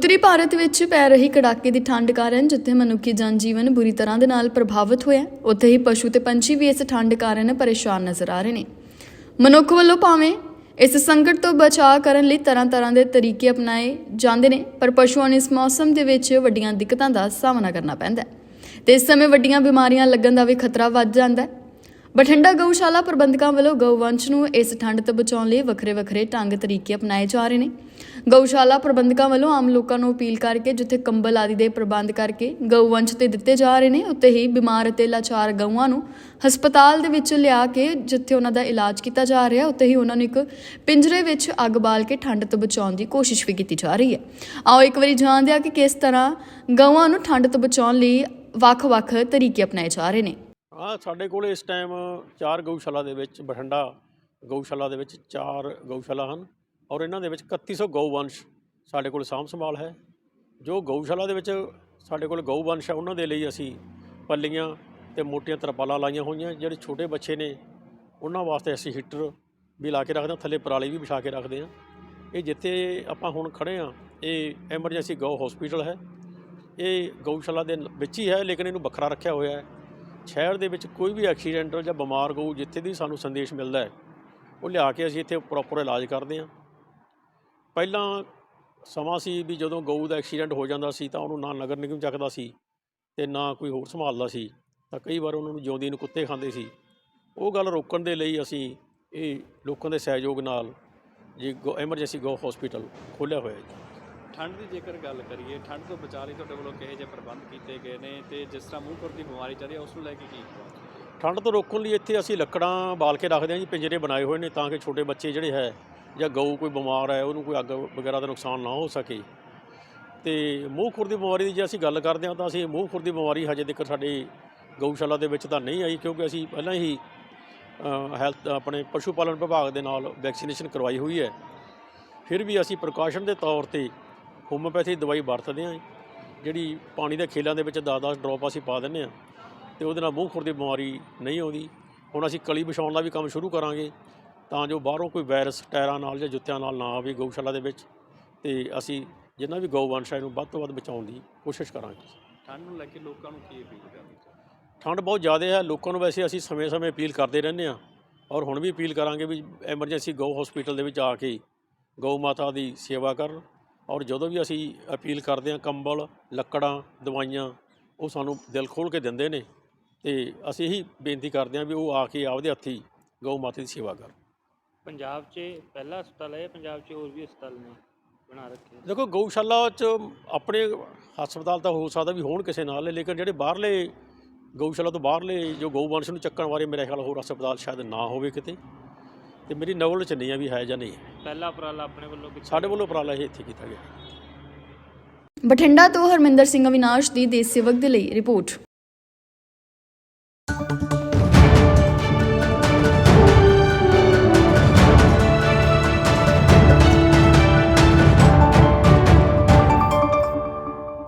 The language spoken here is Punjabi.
ਉੱਤਰੀ ਭਾਰਤ ਵਿੱਚ ਪੈ ਰਹੀ ਕੜਾਕੇ ਦੀ ਠੰਡ ਕਾਰਨ ਜਿੱਥੇ ਮਨੁੱਖੀ ਜਨਜੀਵਨ ਬੁਰੀ ਤਰ੍ਹਾਂ ਦੇ ਨਾਲ ਪ੍ਰਭਾਵਿਤ ਹੋਇਆ ਉੱਥੇ ਹੀ ਪਸ਼ੂ ਤੇ ਪੰਛੀ ਵੀ ਇਸ ਠੰਡ ਕਾਰਨ ਪਰੇਸ਼ਾਨ ਨਜ਼ਰ ਆ ਰਹੇ ਨੇ। ਮਨੁੱਖ ਵੱਲੋਂ ਭਾਵੇਂ ਇਸ ਸੰਕਟ ਤੋਂ ਬਚਾਅ ਕਰਨ ਲਈ ਤਰ੍ਹਾਂ-ਤਰ੍ਹਾਂ ਦੇ ਤਰੀਕੇ ਅਪਣਾਏ ਜਾਂਦੇ ਨੇ, ਪਰ ਪਸ਼ੂਆਂ ਨੂੰ ਇਸ ਮੌਸਮ ਦੇ ਵਿੱਚ ਵੱਡੀਆਂ ਦਿੱਕਤਾਂ ਦਾ ਸਾਹਮਣਾ ਕਰਨਾ ਪੈਂਦਾ ਹੈ। ਤੇ ਇਸ ਸਮੇਂ ਵੱਡੀਆਂ ਬਿਮਾਰੀਆਂ ਲੱਗਣ ਦਾ ਵੀ ਖਤਰਾ ਵੱਧ ਜਾਂਦਾ ਹੈ। ਬਠਿੰਡਾ ਗਊਸ਼ਾਲਾ ਪ੍ਰਬੰਧਕਾਂ ਵੱਲੋਂ ਗਊਵੰਸ਼ ਨੂੰ ਇਸ ਠੰਡ ਤੋਂ ਬਚਾਉਣ ਲਈ ਵੱਖਰੇ-ਵੱਖਰੇ ਢੰਗ ਤਰੀਕੇ ਅਪਣਾਏ ਜਾ ਰਹੇ ਨੇ। ਗਊਸ਼ਾਲਾ ਪ੍ਰਬੰਧਕਾਂ ਵੱਲੋਂ ਆਮ ਲੋਕਾਂ ਨੂੰ ਅਪੀਲ ਕਰਕੇ ਜਿੱਥੇ ਕੰਬਲ ਆਦਿ ਦੇ ਪ੍ਰਬੰਧ ਕਰਕੇ ਗਊਵੰਸ਼ ਤੇ ਦਿੱਤੇ ਜਾ ਰਹੇ ਨੇ ਉੱਤੇ ਹੀ ਬਿਮਾਰ ਅਤੇ ਲਾਚਾਰ ਗਊਆਂ ਨੂੰ ਹਸਪਤਾਲ ਦੇ ਵਿੱਚ ਲਿਆ ਕੇ ਜਿੱਥੇ ਉਹਨਾਂ ਦਾ ਇਲਾਜ ਕੀਤਾ ਜਾ ਰਿਹਾ ਉੱਤੇ ਹੀ ਉਹਨਾਂ ਨੂੰ ਇੱਕ ਪਿੰਜਰੇ ਵਿੱਚ ਅੱਗ ਬਾਲ ਕੇ ਠੰਡ ਤੋਂ ਬਚਾਉਣ ਦੀ ਕੋਸ਼ਿਸ਼ ਵੀ ਕੀਤੀ ਜਾ ਰਹੀ ਹੈ। ਆਓ ਇੱਕ ਵਾਰੀ ਜਾਣਦੇ ਹਾਂ ਕਿ ਕਿਸ ਤਰ੍ਹਾਂ ਗਊਆਂ ਨੂੰ ਠੰਡ ਤੋਂ ਬਚਾਉਣ ਲਈ ਵੱਖ-ਵੱਖ ਤਰੀਕੇ ਅਪਣਾਏ ਜਾ ਰਹੇ ਨੇ। ਹਾਂ ਸਾਡੇ ਕੋਲ ਇਸ ਟਾਈਮ ਚਾਰ ਗਊਸ਼ਾਲਾ ਦੇ ਵਿੱਚ ਬਠਿੰਡਾ ਗਊਸ਼ਾਲਾ ਦੇ ਵਿੱਚ ਚਾਰ ਗਊਸ਼ਾਲਾ ਹਨ ਔਰ ਇਹਨਾਂ ਦੇ ਵਿੱਚ 3100 ਗਊਵੰਸ਼ ਸਾਡੇ ਕੋਲ ਸਾਂਭ ਸੰਭਾਲ ਹੈ। ਜੋ ਗਊਸ਼ਾਲਾ ਦੇ ਵਿੱਚ ਸਾਡੇ ਕੋਲ ਗਊਵੰਸ਼ ਹੈ ਉਹਨਾਂ ਦੇ ਲਈ ਅਸੀਂ ਪੱਲੀਆਂ ਤੇ ਮੋਟੀਆਂ ਤਰਪਾਲਾਂ ਲਾਈਆਂ ਹੋਈਆਂ, ਜਿਹੜੇ ਛੋਟੇ ਬੱਚੇ ਨੇ, ਉਹਨਾਂ ਵਾਸਤੇ ਅਸੀਂ ਹੀਟਰ ਵੀ ਲਾ ਕੇ ਰੱਖਦੇ ਹਾਂ, ਥੱਲੇ ਪਰਾਲੀ ਵੀ ਵਿਛਾ ਕੇ ਰੱਖਦੇ ਹਾਂ। ਇਹ ਜਿੱਥੇ ਆਪਾਂ ਹੁਣ ਖੜੇ ਹਾਂ, ਇਹ ਐਮਰਜੈਂਸੀ ਗਊ ਹਸਪੀਟਲ ਹੈ। ਇਹ ਗਊਸ਼ਾਲਾ ਦੇ ਵਿੱਚ ਹੀ ਹੈ, ਲੇਕਿਨ ਇਹਨੂੰ ਵੱਖਰਾ ਰੱਖਿਆ ਹੋਇਆ ਹੈ। ਸ਼ਹਿਰ ਦੇ ਵਿੱਚ ਕੋਈ ਵੀ ਐਕਸੀਡੈਂਟ ਜਾਂ ਬਿਮਾਰ ਗਊ ਜਿੱਥੇ ਦੀ ਸਾਨੂੰ ਸੰਦੇਸ਼ ਮਿਲਦਾ ਹੈ, ਉਹ ਲਿਆ ਕੇ ਅਸੀਂ ਇੱਥੇ ਪ੍ਰੋਪਰ ਇਲਾਜ ਕਰਦੇ ਹਾਂ। ਪਹਿਲਾਂ ਸਮਾਂ ਸੀ ਵੀ ਜਦੋਂ ਗਊ ਦਾ ਐਕਸੀਡੈਂਟ ਹੋ ਜਾਂਦਾ ਸੀ ਤਾਂ ਉਹਨੂੰ ਨਾ ਨਗਰ ਨਿਗਮ ਚੱਕਦਾ ਸੀ ਤੇ ਨਾ ਕੋਈ ਹੋਰ ਸੰਭਾਲਦਾ ਸੀ। ਤਾਂ ਕਈ ਵਾਰ ਉਹਨਾਂ ਨੂੰ ਜਿਉਂਦੀ ਨੂੰ ਕੁੱਤੇ ਖਾਂਦੇ ਸੀ। ਉਹ ਗੱਲ ਰੋਕਣ ਦੇ ਲਈ ਅਸੀਂ ਇਹ ਲੋਕਾਂ ਦੇ ਸਹਿਯੋਗ ਨਾਲ ਜੀ ਐਮਰਜੈਂਸੀ ਗਊ ਹਸਪੀਟਲ ਖੋਲ੍ਹਿਆ ਹੋਇਆ ਹੈ ਠੰਡ ਦੀ ਜੇਕਰ ਗੱਲ ਕਰੀਏ, ਠੰਡ ਤੋਂ ਬਚਾਅ ਲਈ ਤੁਹਾਡੇ ਵੱਲੋਂ ਕਿਹੋ ਜਿਹੇ ਪ੍ਰਬੰਧ ਕੀਤੇ ਗਏ ਨੇ ਤੇ ਜਿਸ ਤਰ੍ਹਾਂ ਮੂੰਹ ਖੁਰ ਦੀ ਬਿਮਾਰੀ ਚੱਲ ਰਹੀ ਹੈ, ਉਸ ਨੂੰ ਲੈ ਕੇ ਕੀ ਠੰਡ ਤੋਂ ਰੋਕਣ ਲਈ ਇੱਥੇ ਅਸੀਂ ਲੱਕੜਾਂ ਬਾਲ ਕੇ ਰੱਖਦੇ ਹਾਂ ਜੀ, ਪਿੰਜਰੇ ਬਣਾਏ ਹੋਏ ਨੇ ਤਾਂ ਕਿ ਛੋਟੇ ਬੱਚੇ ਜਿਹੜੇ ਹੈ ਜਾਂ ਗਊ ਕੋਈ ਬਿਮਾਰ ਹੈ, ਉਹਨੂੰ ਕੋਈ ਅੱਗ ਵਗੈਰਾ ਦਾ ਨੁਕਸਾਨ ਨਾ ਹੋ ਸਕੇ। ਤੇ ਮੂੰਹ ਖੁਰ ਦੀ ਬਿਮਾਰੀ ਦੀ ਜੇ ਅਸੀਂ ਗੱਲ ਕਰਦੇ ਹਾਂ ਤਾਂ ਅਸੀਂ ਮੂੰਹ ਖੁਰ ਦੀ ਬਿਮਾਰੀ ਹਜੇ ਤੱਕ ਸਾਡੇ ਗਊਸ਼ਾਲਾ ਦੇ ਵਿੱਚ ਤਾਂ ਨਹੀਂ ਆਈ, ਕਿਉਂਕਿ ਅਸੀਂ ਪਹਿਲਾਂ ਹੀ ਹੈਲਥ ਆਪਣੇ ਪਸ਼ੂ ਪਾਲਣ ਵਿਭਾਗ ਦੇ ਨਾਲ ਵੈਕਸੀਨੇਸ਼ਨ ਕਰਵਾਈ ਹੋਈ ਹੈ। ਫਿਰ ਵੀ ਅਸੀਂ ਪ੍ਰਕਾਸ਼ਨ ਦੇ ਤੌਰ ਤੇ ਹੋਮੋਪੈਥੀ ਦਵਾਈ ਵਰਤਦੇ ਹਾਂ ਜਿਹੜੀ ਪਾਣੀ ਦੇ ਖੇਲਾਂ ਦੇ ਵਿੱਚ 10-10 ਡ੍ਰੌਪ ਅਸੀਂ ਪਾ ਦਿੰਦੇ ਹਾਂ। ਤੇ ਉਹਦੇ ਨਾਲ ਮੂੰਹ ਖੁਰ ਦੀ ਬਿਮਾਰੀ ਨਹੀਂ ਆਉਂਦੀ। ਹੁਣ ਅਸੀਂ ਕਲੀ ਵਿਛਾਉਣ ਦਾ ਵੀ ਕੰਮ ਸ਼ੁਰੂ ਕਰਾਂਗੇ। ਤਾਂ ਜੋ ਬਾਹਰੋਂ ਕੋਈ ਵਾਇਰਸ ਟਾਇਰਾਂ ਨਾਲ ਜਾਂ ਜੁੱਤਿਆਂ ਨਾਲ ਨਾ ਆਵੇ ਗਊਸ਼ਾਲਾ ਦੇ ਵਿੱਚ। ਤੇ ਅਸੀਂ ਜਿੰਨਾ ਵੀ ਗਊਵੰਸ਼ ਹੈ ਇਹਨੂੰ ਵੱਧ ਤੋਂ ਵੱਧ ਬਚਾਉਣ ਦੀ ਕੋਸ਼ਿਸ਼ ਕਰਾਂਗੇ। ਠੰਡ ਨੂੰ ਲੈ ਕੇ ਲੋਕਾਂ ਨੂੰ ਕੀ ਅਪੀਲ ਕਰਨੀ ਠੰਡ ਬਹੁਤ ਜ਼ਿਆਦਾ ਹੈ। ਲੋਕਾਂ ਨੂੰ ਵੈਸੇ ਅਸੀਂ ਸਮੇਂ-ਸਮੇਂ ਅਪੀਲ ਕਰਦੇ ਰਹਿੰਦੇ ਹਾਂ। ਔਰ ਹੁਣ ਵੀ ਅਪੀਲ ਕਰਾਂਗੇ ਵੀ ਐਮਰਜੈਂਸੀ ਗਊ ਹਸਪੀਟਲ ਦੇ ਵਿੱਚ ਆ ਕੇ ਗਊ ਮਾਤਾ ਦੀ ਸੇਵਾ ਕਰਨ। ਔਰ ਜਦੋਂ ਵੀ ਅਸੀਂ ਅਪੀਲ ਕਰਦੇ ਹਾਂ ਕੰਬਲ ਲੱਕੜਾਂ ਦਵਾਈਆਂ ਉਹ ਸਾਨੂੰ ਦਿਲ ਖੋਲ੍ਹ ਕੇ ਦਿੰਦੇ ਨੇ ਤੇ ਅਸੀਂ ਇਹੀ ਬੇਨਤੀ ਕਰਦੇ ਹਾਂ ਵੀ ਉਹ ਆ ਕੇ ਆਪਦੇ ਹੱਥੀ ਗਊ ਮਾਤਾ ਦੀ ਸੇਵਾ ਕਰਨ। ਪੰਜਾਬ 'ਚ ਪਹਿਲਾ ਹਸਪਤਾਲ ਹੈ ਪੰਜਾਬ 'ਚ ਹੋਰ ਵੀ ਹਸਪਤਾਲ ਨੇ ਬਣਾ ਰੱਖੇ? ਦੇਖੋ ਗਊਸ਼ਾਲਾ 'ਚ ਆਪਣੇ ਹਸਪਤਾਲ ਤਾਂ ਹੋ ਸਕਦਾ ਵੀ ਹੋਣ ਕਿਸੇ ਨਾਲ ਲੇਕਿਨ ਜਿਹੜੇ ਬਾਹਰਲੇ ਗਊਸ਼ਾਲਾ ਤੋਂ ਬਾਹਰਲੇ ਜੋ ਗਊਵੰਸ਼ ਨੂੰ ਚੱਕਣ ਬਾਰੇ ਮੇਰੇ ਖਿਆਲ ਹੋਰ ਹਸਪਤਾਲ ਸ਼ਾਇਦ ਨਾ ਹੋਵੇ ਕਿਤੇ। ਤੇ ਮੇਰੀ ਨੌਲੇਜ 'ਚ ਨਹੀਂ ਆ ਵੀ ਹੈ ਜਾਂ ਨਹੀਂ। ਹੈ। ਪਹਿਲਾ ਉਪਰਾਲਾ ਆਪਣੇ ਵੱਲੋਂ ਕੀਤਾ ਸਾਡੇ ਵੱਲੋਂ ਉਪਰਾਲਾ ਇਹ ਇੱਥੇ ਕੀਤਾ ਗਿਆ। ਬਠਿੰਡਾ ਤੋਂ ਹਰਮਿੰਦਰ ਸਿੰਘ ਅਵਿਨਾਸ਼ ਦੀ ਦੇਸ਼ ਸੇਵਕ ਦੇ ਲਈ ਰਿਪੋਰਟ।